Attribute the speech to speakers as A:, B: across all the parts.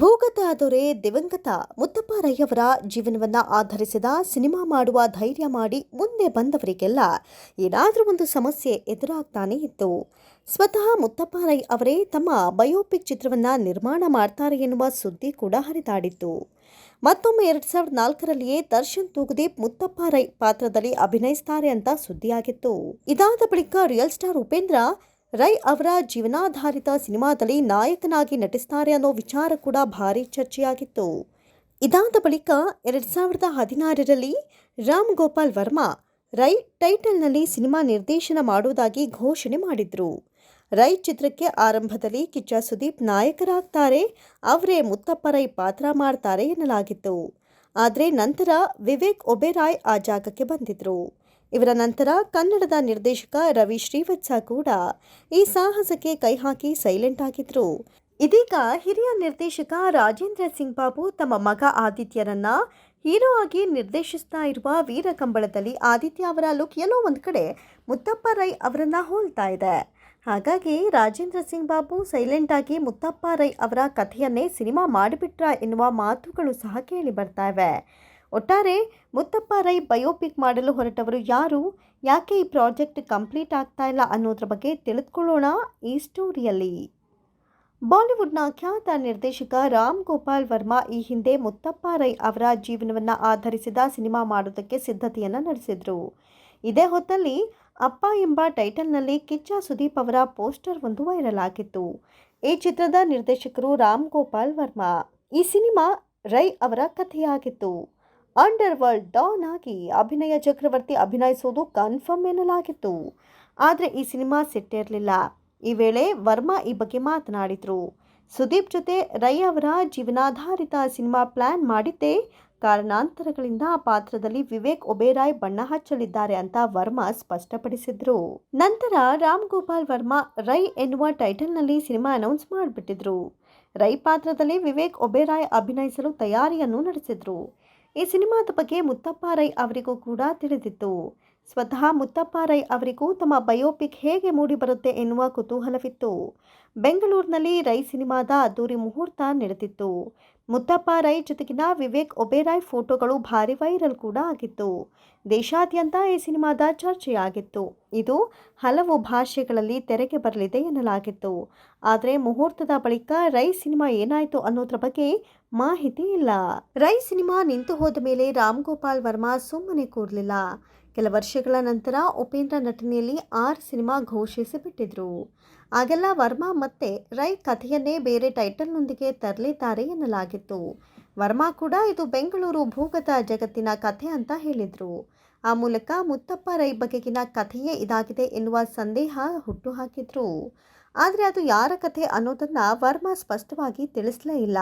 A: ಭೂಗತ ದೊರೆ ದಿವಂಗತ ಮುತ್ತಪ್ಪ ರೈಯವರ ಜೀವನವನ್ನ ಆಧರಿಸಿದ ಸಿನಿಮಾ ಮಾಡುವ ಧೈರ್ಯ ಮಾಡಿ ಮುಂದೆ ಬಂದವರಿಗೆಲ್ಲ ಏನಾದರೂ ಒಂದು ಸಮಸ್ಯೆ ಎದುರಾಗ್ತಾನೆ ಇತ್ತು. ಸ್ವತಃ ಮುತ್ತಪ್ಪ ರೈ ಅವರೇ ತಮ್ಮ ಬಯೋಪಿಕ್ ಚಿತ್ರವನ್ನು ನಿರ್ಮಾಣ ಮಾಡ್ತಾರೆ ಎನ್ನುವ ಸುದ್ದಿ ಕೂಡ ಹರಿದಾಡಿತ್ತು. ಮತ್ತೊಮ್ಮೆ ಎರಡು ಸಾವಿರದ ನಾಲ್ಕರಲ್ಲಿಯೇ ದರ್ಶನ್ ತೂಗುದೀಪ್ ಮುತ್ತಪ್ಪ ರೈ ಪಾತ್ರದಲ್ಲಿ ಅಭಿನಯಿಸ್ತಾರೆ ಅಂತ ಸುದ್ದಿಯಾಗಿತ್ತು. ಇದಾದ ಬಳಿಕ ರಿಯಲ್ ಸ್ಟಾರ್ ಉಪೇಂದ್ರ ರೈ ಅವರ ಜೀವನಾಧಾರಿತ ಸಿನಿಮಾದಲ್ಲಿ ನಾಯಕನಾಗಿ ನಟಿಸ್ತಾರೆ ಅನ್ನೋ ವಿಚಾರ ಕೂಡ ಭಾರಿ ಚರ್ಚೆಯಾಗಿತ್ತು. ಇದಾದ ಬಳಿಕ ಎರಡು ಸಾವಿರದ ಹದಿನಾರರಲ್ಲಿ ರಾಮ್ ಗೋಪಾಲ್ ವರ್ಮಾ ರೈ ಟೈಟಲ್ನಲ್ಲಿ ಸಿನಿಮಾ ನಿರ್ದೇಶನ ಮಾಡುವುದಾಗಿ ಘೋಷಣೆ ಮಾಡಿದ್ರು. ರೈ ಚಿತ್ರಕ್ಕೆ ಆರಂಭದಲ್ಲಿ ಕಿಚ್ಚ ಸುದೀಪ್ ನಾಯಕರಾಗ್ತಾರೆ, ಅವರೇ ಮುತ್ತಪ್ಪ ರೈ ಪಾತ್ರ ಮಾಡ್ತಾರೆ ಎನ್ನಲಾಗಿತ್ತು. ಆದರೆ ನಂತರ ವಿವೇಕ್ ಒಬೆರಾಯ್ ಆ ಜಾಗಕ್ಕೆ ಬಂದಿದ್ರು. ಇವರ ನಂತರ ಕನ್ನಡದ ನಿರ್ದೇಶಕ ರವಿ ಶ್ರೀವತ್ಸ ಕೂಡ ಈ ಸಾಹಸಕ್ಕೆ ಕೈ ಹಾಕಿ ಸೈಲೆಂಟ್ ಆಗಿದ್ರು. ಇದೀಗ ಹಿರಿಯ ನಿರ್ದೇಶಕ ರಾಜೇಂದ್ರ ಸಿಂಗ್ ಬಾಬು ತಮ್ಮ ಮಗ ಆದಿತ್ಯರನ್ನ ಹೀರೋ ಆಗಿ ನಿರ್ದೇಶಿಸ್ತಾ ಇರುವ ವೀರ ಕಂಬಳದಲ್ಲಿ ಆದಿತ್ಯ ಅವರ ಲುಕ್ ಎಲ್ಲೋ ಒಂದು ಕಡೆ ಮುತ್ತಪ್ಪ ರೈ ಅವರನ್ನ ಹೋಲ್ತಾ ಇದೆ. ಹಾಗಾಗಿ ರಾಜೇಂದ್ರ ಸಿಂಗ್ ಬಾಬು ಸೈಲೆಂಟ್ ಆಗಿ ಮುತ್ತಪ್ಪ ರೈ ಅವರ ಕಥೆಯನ್ನೇ ಸಿನಿಮಾ ಮಾಡಿಬಿಟ್ರ ಎನ್ನುವ ಮಾತುಗಳು ಸಹ ಕೇಳಿ ಬರ್ತಾ ಇವೆ. ಒಟ್ಟಾರೆ ಮುತ್ತಪ್ಪ ರೈ ಬಯೋಪಿಕ್ ಮಾಡಲು ಹೊರಟವರು ಯಾರು? ಯಾಕೆ ಈ ಪ್ರಾಜೆಕ್ಟ್ ಕಂಪ್ಲೀಟ್ ಆಗ್ತಾ ಇಲ್ಲ ಅನ್ನೋದ್ರ ಬಗ್ಗೆ ತಿಳಿದುಕೊಳ್ಳೋಣ ಈ ಸ್ಟೋರಿಯಲ್ಲಿ. ಬಾಲಿವುಡ್ನ ಖ್ಯಾತ ನಿರ್ದೇಶಕ ರಾಮ್ ಗೋಪಾಲ್ ವರ್ಮಾ ಈ ಹಿಂದೆ ಮುತ್ತಪ್ಪ ರೈ ಅವರ ಜೀವನವನ್ನು ಆಧರಿಸಿದ ಸಿನಿಮಾ ಮಾಡೋದಕ್ಕೆ ಸಿದ್ಧತೆಯನ್ನು ನಡೆಸಿದ್ರು. ಇದೇ ಹೊತ್ತಲ್ಲಿ ಅಪ್ಪ ಎಂಬ ಟೈಟಲ್ನಲ್ಲಿ ಕಿಚ್ಚ ಸುದೀಪ್ ಅವರ ಪೋಸ್ಟರ್ ಒಂದು ವೈರಲ್ ಆಗಿತ್ತು. ಈ ಚಿತ್ರದ ನಿರ್ದೇಶಕರು ರಾಮ್ ಗೋಪಾಲ್ ವರ್ಮಾ. ಈ ಸಿನಿಮಾ ರೈ ಅವರ ಕಥೆಯಾಗಿತ್ತು. ಅಂಡರ್ ವರ್ಲ್ಡ್ ಡಾನ್ ಆಗಿ ಅಭಿನಯ ಚಕ್ರವರ್ತಿ ಅಭಿನಯಿಸೋದು ಕನ್ಫರ್ಮ್ ಎನ್ನಲಾಗಿತ್ತು. ಆದರೆ ಈ ಸಿನಿಮಾ ಸಿಟ್ಟಿರಲಿಲ್ಲ ಈ ವೇಳೆ ವರ್ಮಾ ಈ ಬಗ್ಗೆ ಮಾತನಾಡಿದರು. ಸುದೀಪ್ ಜೊತೆ ರೈ ಅವರ ಜೀವನಾಧಾರಿತ ಸಿನಿಮಾ ಪ್ಲ್ಯಾನ್ ಮಾಡಿದ್ದೇ ಕಾರಣಾಂತರಗಳಿಂದ ಆ ಪಾತ್ರದಲ್ಲಿ ವಿವೇಕ್ ಒಬೇರಾಯ್ ಬಣ್ಣ ಹಚ್ಚಲಿದ್ದಾರೆ ಅಂತ ವರ್ಮಾ ಸ್ಪಷ್ಟಪಡಿಸಿದ್ರು. ನಂತರ ರಾಮ್ ಗೋಪಾಲ್ ವರ್ಮಾ ರೈ ಎನ್ನುವ ಟೈಟಲ್ನಲ್ಲಿ ಸಿನಿಮಾ ಅನೌನ್ಸ್ ಮಾಡಿಬಿಟ್ಟಿದ್ರು. ರೈ ಪಾತ್ರದಲ್ಲಿ ವಿವೇಕ್ ಒಬೇರಾಯ್ ಅಭಿನಯಿಸಲು ತಯಾರಿಯನ್ನು ನಡೆಸಿದ್ರು. ಈ ಸಿನಿಮಾದ ಬಗ್ಗೆ ಮುತ್ತಪ್ಪ ರೈ ಅವರಿಗೂ ಕೂಡ ತಿಳಿದಿತ್ತು. ಸ್ವತಃ ಮುತ್ತಪ್ಪ ರೈ ಅವರಿಗೂ ತಮ್ಮ ಬಯೋಪಿಕ್ ಹೇಗೆ ಮೂಡಿಬರುತ್ತೆ ಎನ್ನುವ ಕುತೂಹಲವಿತ್ತು. ಬೆಂಗಳೂರಿನಲ್ಲಿ ರೈ ಸಿನಿಮಾದ ಅದ್ದೂರಿ ಮುಹೂರ್ತ ನಡೆದಿತ್ತು. ಮುತ್ತಪ್ಪ ರೈ ಜೊತೆಗಿನ ವಿವೇಕ್ ಒಬೆರಾಯ್ ಫೋಟೋಗಳು ಭಾರಿ ವೈರಲ್ ಕೂಡ ಆಗಿತ್ತು. ದೇಶಾದ್ಯಂತ ಈ ಸಿನಿಮಾದ ಚರ್ಚೆಯಾಗಿತ್ತು. ಇದು ಹಲವು ಭಾಷೆಗಳಲ್ಲಿ ತೆರೆಗೆ ಬರಲಿದೆ ಎನ್ನಲಾಗಿತ್ತು. ಆದರೆ ಮುಹೂರ್ತದ ಬಳಿಕ ರೈ ಸಿನಿಮಾ ಏನಾಯಿತು ಅನ್ನೋದ್ರ ಬಗ್ಗೆ ಮಾಹಿತಿ ಇಲ್ಲ. ರೈ ಸಿನಿಮಾ ನಿಂತು ಹೋದ ಮೇಲೆ ರಾಮ್ ಗೋಪಾಲ್ ವರ್ಮಾ ಸುಮ್ಮನೆ ಕೂರಲಿಲ್ಲ. ಕೆಲ ವರ್ಷಗಳ ನಂತರ ಉಪೇಂದ್ರ ನಟನೆಯಲ್ಲಿ ಆರ್ ಸಿನಿಮಾ ಘೋಷಿಸಿ ಬಿಟ್ಟಿದ್ರು ಆಗೆಲ್ಲ ವರ್ಮಾ ಮತ್ತೆ ರೈ ಕಥೆಯನ್ನೇ ಬೇರೆ ಟೈಟಲ್ನೊಂದಿಗೆ ತರಲಿದ್ದಾರೆ ಎನ್ನಲಾಗಿತ್ತು. ವರ್ಮಾ ಕೂಡ ಇದು ಬೆಂಗಳೂರು ಭೂಗತ ಜಗತ್ತಿನ ಕಥೆ ಅಂತ ಹೇಳಿದರು. ಆ ಮೂಲಕ ಮುತ್ತಪ್ಪ ರೈ ಬಗೆಗಿನ ಕಥೆಯೇ ಇದಾಗಿದೆ ಎನ್ನುವ ಸಂದೇಹ ಹುಟ್ಟುಹಾಕಿದ್ರು. ಆದರೆ ಅದು ಯಾರ ಕಥೆ ಅನ್ನೋದನ್ನು ವರ್ಮಾ ಸ್ಪಷ್ಟವಾಗಿ ತಿಳಿಸಲೇ ಇಲ್ಲ.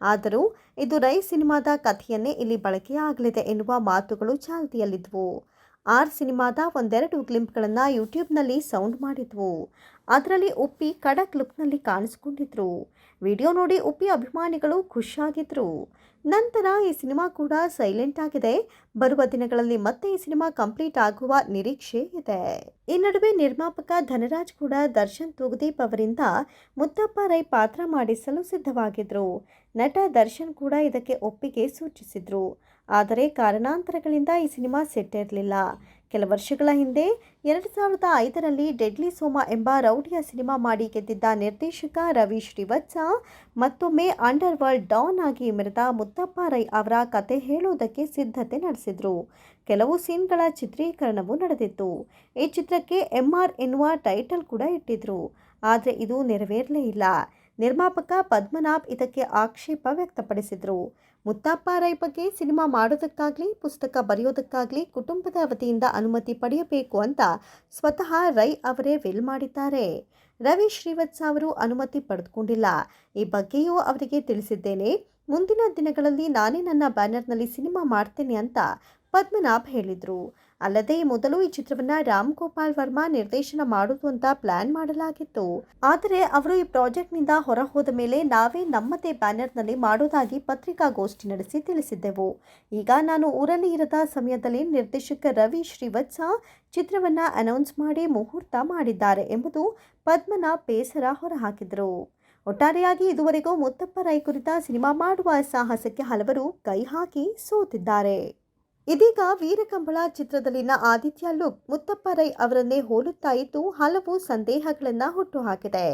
A: ಆದರೂ ಇದು ರೈ ಸಿನಿಮಾದ ಕಥೆಯನ್ನೇ ಇಲ್ಲಿ ಬಳಕೆಯಾಗಲಿದೆ ಎನ್ನುವ ಮಾತುಗಳು ಚಾಲ್ತಿಯಲ್ಲಿದ್ವು. ಆರ್ ಸಿನಿಮಾದ ಒಂದೆರಡು ಗ್ಲಿಂಪ್ಗಳನ್ನು ಯೂಟ್ಯೂಬ್ನಲ್ಲಿ ಸೌಂಡ್ ಮಾಡಿದ್ವು. ಅದರಲ್ಲಿ ಉಪ್ಪಿ ಕಡಕ್ ಲುಕ್ನಲ್ಲಿ ಕಾಣಿಸ್ಕೊಂಡಿದ್ರು. ವಿಡಿಯೋ ನೋಡಿ ಉಪ್ಪಿ ಅಭಿಮಾನಿಗಳು ಖುಷಿಯಾಗಿದ್ರು. ನಂತರ ಈ ಸಿನಿಮಾ ಕೂಡ ಸೈಲೆಂಟ್ ಆಗಿದೆ. ಬರುವ ದಿನಗಳಲ್ಲಿ ಮತ್ತೆ ಈ ಸಿನಿಮಾ ಕಂಪ್ಲೀಟ್ ಆಗುವ ನಿರೀಕ್ಷೆ ಇದೆ. ಈ ನಡುವೆ ನಿರ್ಮಾಪಕ ಧನರಾಜ್ ಕೂಡ ದರ್ಶನ್ ತೂಗುದೀಪ್ ಅವರಿಂದ ಮುತ್ತಪ್ಪ ರೈ ಪಾತ್ರ ಮಾಡಿಸಲು ಸಿದ್ಧವಾಗಿದ್ರು. ನಟ ದರ್ಶನ್ ಕೂಡ ಇದಕ್ಕೆ ಒಪ್ಪಿಗೆ ಸೂಚಿಸಿದ್ರು. ಆದರೆ ಕಾರಣಾಂತರಗಳಿಂದ ಈ ಸಿನಿಮಾ ಸೆಟ್ ಇರಲಿಲ್ಲ. ಕೆಲ ವರ್ಷಗಳ ಹಿಂದೆ ಎರಡು ಸಾವಿರದ ಐದರಲ್ಲಿ ಡೆಡ್ಲಿ ಸೋಮ ಎಂಬ ರೌಡಿಯ ಸಿನಿಮಾ ಮಾಡಿ ಗೆದ್ದಿದ್ದ ನಿರ್ದೇಶಕ ರವಿ ಶ್ರೀವತ್ಸ, ಮತ್ತೊಮ್ಮೆ ಅಂಡರ್ ವರ್ಲ್ಡ್ ಡಾನ್ ಆಗಿ ಮೆರೆದ ಮುತ್ತಪ್ಪ ರೈ ಅವರ ಕತೆ ಹೇಳುವುದಕ್ಕೆ ಸಿದ್ಧತೆ ನಡೆಸಿದ್ರು. ಕೆಲವು ಸೀನ್ಗಳ ಚಿತ್ರೀಕರಣವೂ ನಡೆದಿತ್ತು. ಈ ಚಿತ್ರಕ್ಕೆ ಎಂಆರ್ ಎನ್ನುವ ಟೈಟಲ್ ಕೂಡ ಇಟ್ಟಿದ್ರು. ಆದರೆ ಇದು ನೆರವೇರಲೇ ಇಲ್ಲ. ನಿರ್ಮಾಪಕ ಪದ್ಮನಾಭ್ ಇದಕ್ಕೆ ಆಕ್ಷೇಪ ವ್ಯಕ್ತಪಡಿಸಿದರು. ಮುತ್ತಪ್ಪ ರೈ ಬಗ್ಗೆ ಸಿನಿಮಾ ಮಾಡೋದಕ್ಕಾಗಲಿ, ಪುಸ್ತಕ ಬರೆಯೋದಕ್ಕಾಗಲಿ ಕುಟುಂಬದ ವತಿಯಿಂದ ಅನುಮತಿ ಪಡೆಯಬೇಕು ಅಂತ ಸ್ವತಃ ರೈ ಅವರೇ ವಿಲ್ ಮಾಡಿದ್ದಾರೆ. ರವಿ ಶ್ರೀವತ್ಸ ಅವರು ಅನುಮತಿ ಪಡೆದುಕೊಂಡಿಲ್ಲ. ಈ ಬಗ್ಗೆಯೂ ಅವರಿಗೆ ತಿಳಿಸಿದ್ದೇನೆ. ಮುಂದಿನ ದಿನಗಳಲ್ಲಿ ನಾನೇ ನನ್ನ ಬ್ಯಾನರ್ನಲ್ಲಿ ಸಿನಿಮಾ ಮಾಡ್ತೇನೆ ಅಂತ ಪದ್ಮನಾಭ್ ಹೇಳಿದರು. ಅಲ್ಲದೆ ಮೊದಲು ಈ ಚಿತ್ರವನ್ನ ರಾಮ್ ಗೋಪಾಲ್ ವರ್ಮಾ ನಿರ್ದೇಶನ ಮಾಡುವುದು ಅಂತ ಪ್ಲಾನ್ ಮಾಡಲಾಗಿತ್ತು. ಆದರೆ ಅವರು ಈ ಪ್ರಾಜೆಕ್ಟ್ನಿಂದ ಹೊರ ಹೋದ ಮೇಲೆ ನಾವೇ ನಮ್ಮದೇ ಬ್ಯಾನರ್ನಲ್ಲಿ ಮಾಡೋದಾಗಿ ಪತ್ರಿಕಾಗೋಷ್ಠಿ ನಡೆಸಿ ತಿಳಿಸಿದ್ದೆವು. ಈಗ ನಾನು ಊರಲ್ಲಿ ಇರದ ಸಮಯದಲ್ಲಿ ನಿರ್ದೇಶಕ ರವಿ ಶ್ರೀವತ್ಸ ಚಿತ್ರವನ್ನ ಅನೌನ್ಸ್ ಮಾಡಿ ಮುಹೂರ್ತ ಮಾಡಿದ್ದಾರೆ ಎಂಬುದು ಪದ್ಮನ ಬೇಸರ ಹೊರಹಾಕಿದರು. ಒಟ್ಟಾರೆಯಾಗಿ ಇದುವರೆಗೂ ಮುತ್ತಪ್ಪ ರೈ ಕುರಿತ ಸಿನಿಮಾ ಮಾಡುವ ಸಾಹಸಕ್ಕೆ ಹಲವರು ಕೈ ಹಾಕಿ ಸೋತಿದ್ದಾರೆ. ಇದೀಗ ವೀರಕಂಬಳ ಚಿತ್ರದಲ್ಲಿನ ಆದಿತ್ಯ ಲುಕ್ ಮುತ್ತಪ್ಪ ರೈ ಅವರನ್ನೇ ಹೋಲುತ್ತಾ ಇದ್ದು ಹಲವು ಸಂದೇಹಗಳನ್ನು ಹುಟ್ಟುಹಾಕಿದೆ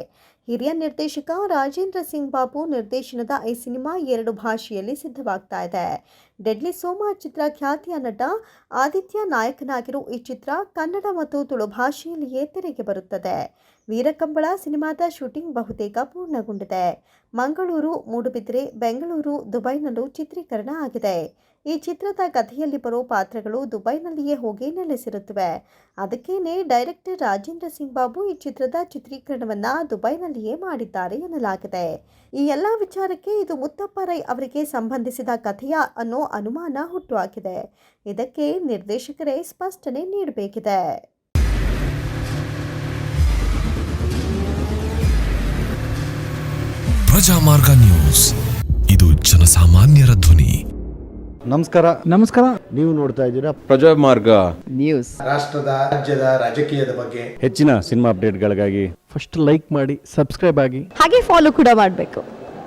A: ಹಿರಿಯ ನಿರ್ದೇಶಕ ರಾಜೇಂದ್ರ ಸಿಂಗ್ ಬಾಬು ನಿರ್ದೇಶನದ ಈ ಸಿನಿಮಾ ಎರಡು ಭಾಷೆಯಲ್ಲಿ ಸಿದ್ಧವಾಗ್ತಾ ಇದೆ. ಡೆಡ್ಲಿ ಸೋಮ ಚಿತ್ರ ಖ್ಯಾತಿಯ ನಟ ಆದಿತ್ಯ ನಾಯಕನಾಗಿರೋ ಈ ಚಿತ್ರ ಕನ್ನಡ ಮತ್ತು ತುಳು ಭಾಷೆಯಲ್ಲಿಯೇ ತೆರೆಗೆ ಬರುತ್ತದೆ. ವೀರಕಂಬಳ ಸಿನಿಮಾದ ಶೂಟಿಂಗ್ ಬಹುತೇಕ ಪೂರ್ಣಗೊಂಡಿದೆ. ಮಂಗಳೂರು, ಮೂಡುಬಿದ್ರೆ, ಬೆಂಗಳೂರು, ದುಬೈನಲ್ಲೂ ಚಿತ್ರೀಕರಣ ಆಗಿದೆ. ಈ ಚಿತ್ರದ ಕಥೆಯಲ್ಲಿ ಬರೋ ಪಾತ್ರಗಳು ದುಬೈನಲ್ಲಿಯೇ ಹೋಗಿ ನೆಲೆಸಿರುತ್ತವೆ. ಅದಕ್ಕೇನೆ ಡೈರೆಕ್ಟರ್ ರಾಜೇಂದ್ರ ಸಿಂಗ್ ಬಾಬು ಈ ಚಿತ್ರದ ಚಿತ್ರೀಕರಣವನ್ನ ದುಬೈನಲ್ಲಿಯೇ ಮಾಡಿದ್ದಾರೆ ಎನ್ನಲಾಗಿದೆ. ಈ ಎಲ್ಲ ವಿಚಾರಕ್ಕೆ ಇದು ಮುತ್ತಪ್ಪ ರೈ ಅವರಿಗೆ ಸಂಬಂಧಿಸಿದ ಕಥೆಯ ಅನ್ನೋ ಅನುಮಾನ ಹುಟ್ಟುಹಾಕಿದೆ. ಇದಕ್ಕೆ ನಿರ್ದೇಶಕರೇ ಸ್ಪಷ್ಟನೆ ನೀಡಬೇಕಿದೆ.
B: ಪ್ರಜಾಮಾರ್ಗ ನ್ಯೂಸ್. ಇದು ಜನಸಾಮಾನ್ಯರ ಧ್ವನಿ.
C: ನಮಸ್ಕಾರ.
D: ನಮಸ್ಕಾರ.
C: ನೀವು ನೋಡ್ತಾ ಇದ್ದೀರಾ
E: ಪ್ರಜಾಮಾರ್ಗ
D: ನ್ಯೂಸ್.
F: ರಾಷ್ಟ್ರದ ರಾಜ್ಯದ ರಾಜಕೀಯದ ಬಗ್ಗೆ
C: ಹೆಚ್ಚಿನ ಸಿನಿಮಾ ಅಪ್ಡೇಟ್ಗಳಿಗಾಗಿ
D: ಫಸ್ಟ್ ಲೈಕ್ ಮಾಡಿ ಸಬ್ಸ್ಕ್ರೈಬ್ ಆಗಿ.
G: ಹಾಗೆ ಫಾಲೋ ಕೂಡ ಮಾಡಬೇಕು.